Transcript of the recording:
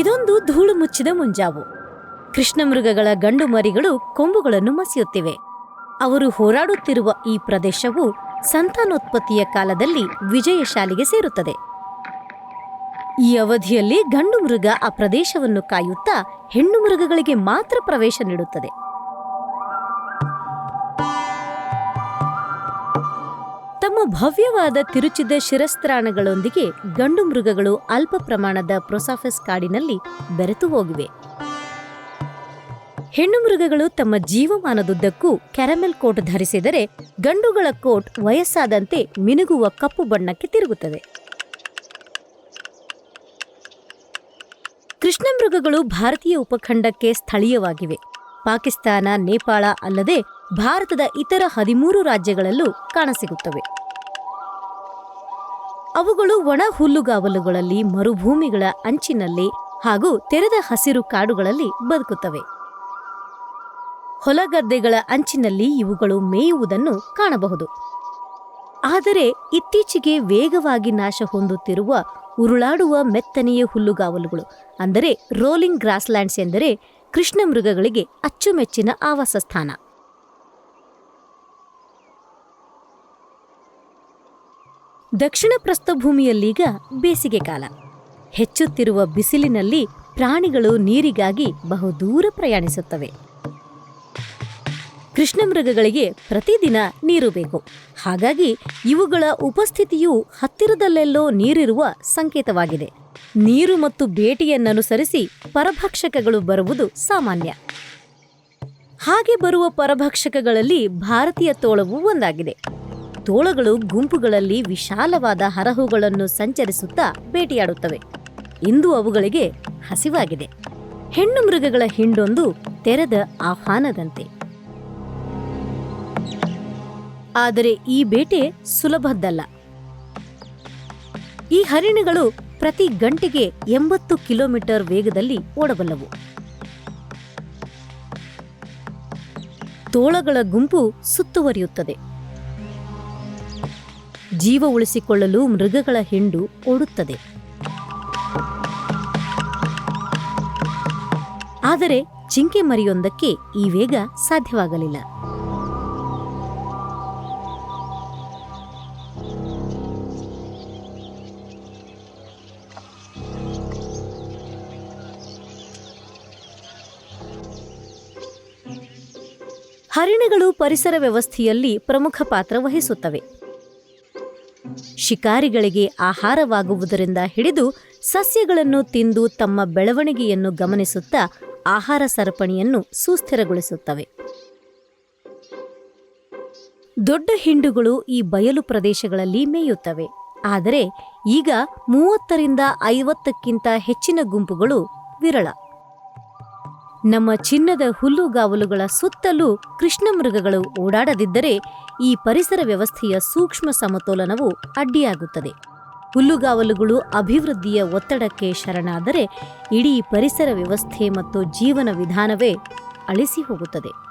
ಇದೊಂದು ಧೂಳು ಮುಚ್ಚಿದ ಮುಂಜಾವು. ಕೃಷ್ಣಮೃಗಗಳ ಗಂಡು ಮರಿಗಳು ಕೊಂಬುಗಳನ್ನು ಮಸಿಯುತ್ತಿವೆ. ಅವರು ಹೋರಾಡುತ್ತಿರುವ ಈ ಪ್ರದೇಶವು ಸಂತಾನೋತ್ಪತ್ತಿಯ ಕಾಲದಲ್ಲಿ ವಿಜಯಶಾಲಿಗೆ ಸೇರುತ್ತದೆ. ಈ ಅವಧಿಯಲ್ಲಿ ಗಂಡು ಮೃಗ ಆ ಪ್ರದೇಶವನ್ನು ಕಾಯುತ್ತಾ ಹೆಣ್ಣು ಮೃಗಗಳಿಗೆ ಮಾತ್ರ ಪ್ರವೇಶ ನೀಡುತ್ತದೆ. ಭವ್ಯವಾದ ತಿರುಚಿದ ಶಿರಸ್ತ್ರಾಣಗಳೊಂದಿಗೆ ಗಂಡು ಮೃಗಗಳು ಅಲ್ಪ ಪ್ರಮಾಣದ ಪ್ರೊಸಾಫೆಸ್ ಕಾಡಿನಲ್ಲಿ ಬೆರೆತು ಹೋಗಿವೆ. ಹೆಣ್ಣು ಮೃಗಗಳು ತಮ್ಮ ಜೀವಮಾನದುದ್ದಕ್ಕೂ ಕ್ಯಾರಮೆಲ್ ಕೋಟ್ ಧರಿಸಿದರೆ ಗಂಡುಗಳ ಕೋಟ್ ವಯಸ್ಸಾದಂತೆ ಮಿನುಗುವ ಕಪ್ಪು ಬಣ್ಣಕ್ಕೆ ತಿರುಗುತ್ತದೆ ಕೃಷ್ಣಮೃಗಗಳು ಭಾರತೀಯ ಉಪಖಂಡಕ್ಕೆ ಸ್ಥಳೀಯವಾಗಿವೆ. ಪಾಕಿಸ್ತಾನ, ನೇಪಾಳ ಅಲ್ಲದೆ ಭಾರತದ ಇತರ ಹದಿಮೂರು ರಾಜ್ಯಗಳಲ್ಲೂ ಕಾಣಸಿಗುತ್ತವೆ. ಅವುಗಳು ಒಣ ಹುಲ್ಲುಗಾವಲುಗಳಲ್ಲಿ ಮರುಭೂಮಿಗಳ ಅಂಚಿನಲ್ಲಿ ಹಾಗೂ ತೆರೆದ ಹಸಿರು ಕಾಡುಗಳಲ್ಲಿ ಬದುಕುತ್ತವೆ. ಹೊಲಗದ್ದೆಗಳ ಅಂಚಿನಲ್ಲಿ ಇವುಗಳು ಮೇಯುವುದನ್ನು ಕಾಣಬಹುದು. ಆದರೆ ಇತ್ತೀಚೆಗೆ ವೇಗವಾಗಿ ನಾಶ ಹೊಂದುತ್ತಿರುವ ಉರುಳಾಡುವ ಮೆತ್ತನೆಯ ಹುಲ್ಲುಗಾವಲುಗಳು, ಅಂದರೆ ರೋಲಿಂಗ್ ಗ್ರಾಸ್ಲ್ಯಾಂಡ್ಸ್ ಎಂದರೆ ಕೃಷ್ಣ ಮೃಗಗಳಿಗೆ ಅಚ್ಚುಮೆಚ್ಚಿನ ಆವಾಸ ಸ್ಥಾನ ದಕ್ಷಿಣ ಪ್ರಸ್ಥಭೂಮಿಯಲ್ಲೀಗ ಬೇಸಿಗೆ ಕಾಲ ಹೆಚ್ಚುತ್ತಿರುವ ಬಿಸಿಲಿನಲ್ಲಿ ಪ್ರಾಣಿಗಳು ನೀರಿಗಾಗಿ ಬಹುದೂರ ಪ್ರಯಾಣಿಸುತ್ತವೆ. ಕೃಷ್ಣಮೃಗಗಳಿಗೆ ಪ್ರತಿದಿನ ನೀರು ಬೇಕು. ಹಾಗಾಗಿ ಇವುಗಳ ಉಪಸ್ಥಿತಿಯು ಹತ್ತಿರದಲ್ಲೆಲ್ಲೋ ನೀರಿರುವ ಸಂಕೇತವಾಗಿದೆ. ನೀರು ಮತ್ತು ಬೇಟೆಯನ್ನನುಸರಿಸಿ ಪರಭಕ್ಷಕಗಳು ಬರುವುದು ಸಾಮಾನ್ಯ. ಹಾಗೆ ಬರುವ ಪರಭಕ್ಷಕಗಳಲ್ಲಿ ಭಾರತೀಯ ತೋಳವು ಒಂದಾಗಿದೆ. ತೋಳಗಳು ಗುಂಪುಗಳಲ್ಲಿ ವಿಶಾಲವಾದ ಹರಹುಗಳನ್ನು ಸಂಚರಿಸುತ್ತಾ ಭೇಟಿಯಾಡುತ್ತವೆ ಇಂದು ಅವುಗಳಿಗೆ ಹಸಿವಾಗಿದೆ. ಹೆಣ್ಣು ಮೃಗಗಳ ಹಿಂಡೊಂದು ತೆರೆದ ಆಹ್ವಾನದಂತೆ. ಆದರೆ ಈ ಬೇಟೆ ಸುಲಭದ್ದಲ್ಲ. ಈ ಹರಿಣಗಳು ಪ್ರತಿ ಗಂಟೆಗೆ ಎಂಬತ್ತು ಕಿಲೋಮೀಟರ್ ವೇಗದಲ್ಲಿ ಓಡಬಲ್ಲವು. ತೋಳಗಳ ಗುಂಪು ಸುತ್ತುವರಿಯುತ್ತದೆ. ಜೀವ ಉಳಿಸಿಕೊಳ್ಳಲು ಮೃಗಗಳ ಹಿಂಡು ಓಡುತ್ತದೆ. ಆದರೆ ಜಿಂಕೆ ಮರಿಯೊಂದಕ್ಕೆ ಈ ವೇಗ ಸಾಧ್ಯವಾಗಲಿಲ್ಲ. ಹರಿಣಗಳು ಪರಿಸರ ವ್ಯವಸ್ಥೆಯಲ್ಲಿ ಪ್ರಮುಖ ಪಾತ್ರ ವಹಿಸುತ್ತವೆ. ಶಿಕಾರಿಗಳಿಗೆ ಆಹಾರವಾಗುವುದರಿಂದ ಹಿಡಿದು ಸಸ್ಯಗಳನ್ನು ತಿಂದು ತಮ್ಮ ಬೆಳವಣಿಗೆಯನ್ನು ಗಮನಿಸುತ್ತಾ ಆಹಾರ ಸರಪಣಿಯನ್ನು ಸುಸ್ಥಿರಗೊಳಿಸುತ್ತವೆ. ದೊಡ್ಡ ಹಿಂಡುಗಳು ಈ ಬಯಲು ಪ್ರದೇಶಗಳಲ್ಲಿ ಮೇಯುತ್ತವೆ. ಆದರೆ ಈಗ ಮೂವತ್ತರಿಂದ ಐವತ್ತಕ್ಕಿಂತ ಹೆಚ್ಚಿನ ಗುಂಪುಗಳು ವಿರಳ. ನಮ್ಮ ಚಿನ್ನದ ಹುಲ್ಲುಗಾವಲುಗಳ ಸುತ್ತಲೂ ಕೃಷ್ಣಮೃಗಗಳು ಓಡಾಡದಿದ್ದರೆ ಈ ಪರಿಸರ ವ್ಯವಸ್ಥೆಯ ಸೂಕ್ಷ್ಮ ಸಮತೋಲನವು ಅಡ್ಡಿಯಾಗುತ್ತದೆ. ಹುಲ್ಲುಗಾವಲುಗಳು ಅಭಿವೃದ್ಧಿಯ ಒತ್ತಡಕ್ಕೆ ಶರಣಾದರೆ ಇಡೀ ಪರಿಸರ ವ್ಯವಸ್ಥೆ ಮತ್ತು ಜೀವನ ವಿಧಾನವೇ ಅಳಿಸಿ ಹೋಗುತ್ತದೆ.